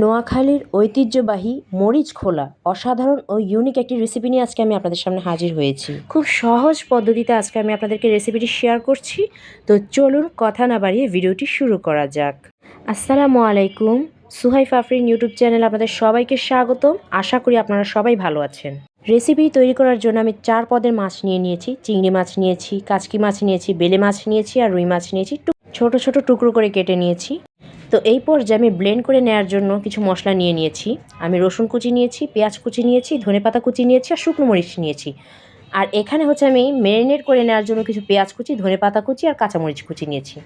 নোয়াখালীর ঐতিহ্যবাহী মরিচ খোলা, অসাধারণ ও ইউনিক একটি রেসিপি নিয়ে আজকে আমি আপনাদের সামনে হাজির হয়েছি। খুব সহজ পদ্ধতিতে আজকে আমি আপনাদেরকে রেসিপিটি শেয়ার করছি। তো চলুন কথা না বাড়িয়ে ভিডিওটি শুরু করা যাক। আসসালামু আলাইকুম সুহাই ফাফরিন ইউটিউব চ্যানেল আপনাদের সবাইকে স্বাগতম। আশা করি আপনারা সবাই ভালো আছেন। রেসিপি তৈরি করার জন্য আমি চার পদের মাছ নিয়ে নিয়েছি। চিংড়ি মাছ নিয়েছি, কাচকি মাছ নিয়েছি, বেলে মাছ নিয়েছি আর রুই মাছ নিয়েছি। ছোট ছোট টুকরো করে কেটে নিয়েছি। তো এই পর্যায়ে আমি ব্লেন্ড করে নেওয়ার জন্য কিছু মশলা নিয়ে নিয়েছি। আমি রসুন কুচি নিয়েছি, পেঁয়াজ কুচি নিয়েছি ধনেপাতা কুচি নিয়েছি আর শুকনো মরিচ নিয়েছি। আর এখানে হচ্ছে আমি ম্যারিনেট করে নেওয়ার জন্য কিছু পেঁয়াজ কুচি ধনেপাতা কুচি আর কাঁচামরিচ কুচি নিয়েছি।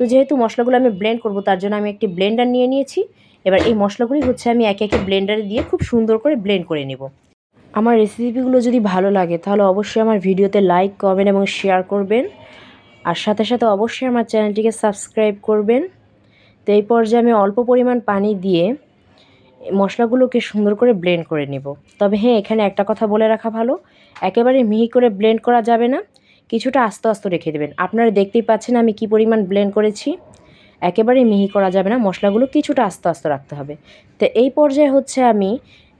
তো যেহেতু মশলাগুলো আমি ব্লেন্ড করব, তার জন্য আমি একটি ব্লেন্ডার নিয়ে নিয়েছি। এবার এই মশলাগুলি হচ্ছে আমি একে একে ব্লেন্ডারে দিয়ে খুব সুন্দর করে ব্লেন্ড করে নেব। আমার রেসিপিগুলো যদি ভালো লাগে, তাহলে অবশ্যই আমার ভিডিওতে লাইক, কমেন্ট এবং শেয়ার করবেন। আর সাথে সাথে অবশ্যই আমার চ্যানেলটিকে সাবস্ক্রাইব করবেন। তো এই পর্যায়ে আমি অল্প পরিমাণ পানি দিয়ে মশলাগুলোকে সুন্দর করে ব্লেন্ড করে নেব। তবে হ্যাঁ এখানে একটা কথা বলে রাখা ভালো, একেবারে মিহি করে ব্লেন্ড করা যাবে না, কিছুটা আস্তে আস্তে রেখে দেবেন। আপনারা দেখতেই পাচ্ছেন আমি কি পরিমাণ ব্লেন্ড করেছি। একেবারে মিহি করা যাবে না, মশলাগুলো কিছুটা আস্তে আস্তে রাখতে হবে। তো এই পর্যায়ে হচ্ছে আমি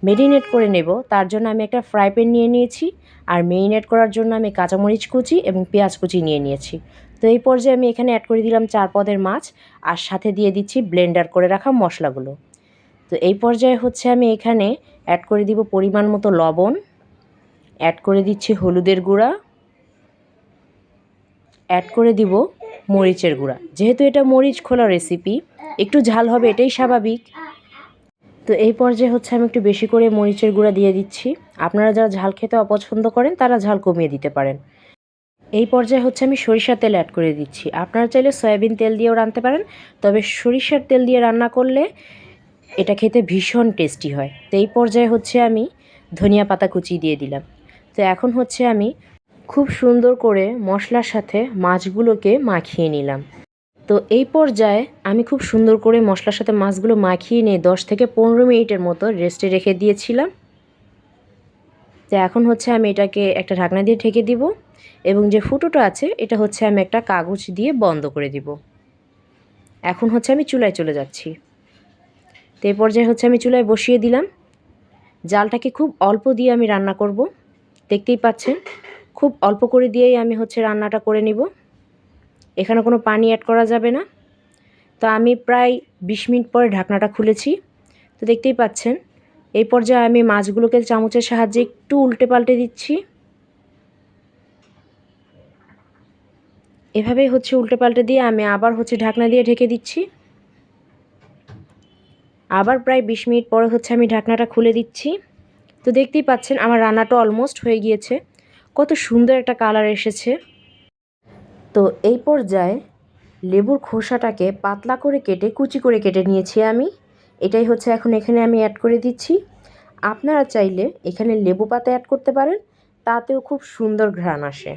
মেরিনেট করে নেব, তার জন্য আমি একটা ফ্রাই প্যান নিয়ে নিয়েছি, আর মেরিনেট করার জন্য আমি কাঁচামরিচ কুচি এবং পেঁয়াজ কুচি নিয়ে নিয়েছি। তো এই পর্যায়ে আমি এখানে অ্যাড করে দিলাম চার পদের মাছ আর সাথে দিয়ে দিচ্ছি ব্লেন্ডার করে রাখা মশলাগুলো। তো এই পর্যায়ে হচ্ছে আমি এখানে অ্যাড করে দিব পরিমাণ মতো লবণ অ্যাড করে দিচ্ছি হলুদের গুঁড়া অ্যাড করে দিব মরিচের গুঁড়া। যেহেতু এটা মরিচ খোলা রেসিপি একটু ঝাল হবে, এটাই স্বাভাবিক। তো এই পর্যায়ে হচ্ছে আমি একটু বেশি করে মরিচের গুঁড়া দিয়ে দিচ্ছি। আপনারা যারা ঝাল খেতে অপছন্দ করেন, তারা ঝাল কমিয়ে দিতে পারেন। এই পর্যায়ে হচ্ছে আমি সরিষার তেল অ্যাড করে দিচ্ছি। আপনারা চাইলে সয়াবিন তেল দিয়েও রাঁধতে পারেন, তবে সরিষার তেল দিয়ে রান্না করলে এটা খেতে ভীষণ টেস্টি হয়। তো এই পর্যায়ে হচ্ছে আমি ধনিয়া পাতা কুচি দিয়ে দিলাম। তো এখন হচ্ছে আমি খুব সুন্দর করে মশলার সাথে মাছগুলোকে মাখিয়ে নিলাম। তো এই পর্যায়ে আমি খুব সুন্দর করে মশলার সাথে মাছগুলো মাখিয়ে নিয়ে দশ থেকে পনেরো মিনিটের মতো রেস্টে রেখে দিয়েছিলাম। তো এখন হচ্ছে আমি এটাকে একটা ঢাকনা দিয়ে ঢেকে দিব। এবং যে ফুটোটা আছে, এটা হচ্ছে আমি একটা কাগজ দিয়ে বন্ধ করে দিব। এখন হচ্ছে আমি চুলায় চলে যাচ্ছি। তো এই পর্যায়ে হচ্ছে আমি চুলায় বসিয়ে দিলাম। জালটাকে খুব অল্প দিয়ে আমি রান্না করব। দেখতেই পাচ্ছেন, খুব অল্প করে দিয়েই আমি হচ্ছে রান্নাটা করে নিব। এখানে কোনো পানি অ্যাড করা যাবে না। তো আমি প্রায় বিশ মিনিট পরে ঢাকনাটা খুলেছি। তো দেখতেই পাচ্ছেন, এই পর্যায়ে আমি মাছগুলোকে চামচের সাহায্যে একটু উল্টে পাল্টে দিচ্ছি। এভাবেই হচ্ছে উল্টে পাল্টে দিয়ে আমি আবার হচ্ছে ঢাকনা দিয়ে ঢেকে দিচ্ছি। আবার প্রায় বিশ মিনিট পরে হচ্ছে আমি ঢাকনাটা খুলে দিচ্ছি। তো দেখতেই পাচ্ছেন আমার রান্নাটা অলমোস্ট হয়ে গিয়েছে। কত সুন্দর একটা কালার এসেছে। তো এই পর্যায়ে লেবুর খোসাটাকে পাতলা করে কেটে, কুচি করে কেটে নিয়েছি আমি। এটাই হচ্ছে এখন এখানে আমি অ্যাড করে দিচ্ছি। আপনারা চাইলে এখানে লেবু পাতা অ্যাড করতে পারেন। তাতেও খুব সুন্দর ঘ্রাণ আসে।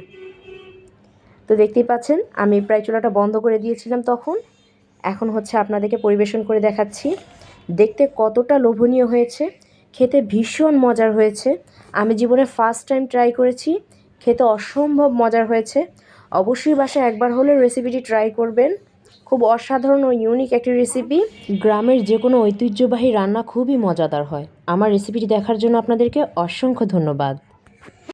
তো দেখতেই পাচ্ছেন, আমি প্রায় চুলাটা বন্ধ করে দিয়েছিলাম তখন। এখন হচ্ছে আপনাদেরকে পরিবেশন করে দেখাচ্ছি। দেখতে কতটা লোভনীয় হয়েছে, খেতে ভীষণ মজার হয়েছে। আমি জীবনে ফার্স্ট টাইম ট্রাই করেছি, খেতে অসম্ভব মজার হয়েছে। অবশ্যই বাসায় একবার হলেও রেসিপিটি ট্রাই করবেন। খুব অসাধারণ ও ইউনিক একটি রেসিপি গ্রামের যে কোনো ঐতিহ্যবাহী রান্না খুবই মজাদার হয়। আমার রেসিপিটি দেখার জন্য আপনাদেরকে অসংখ্য ধন্যবাদ।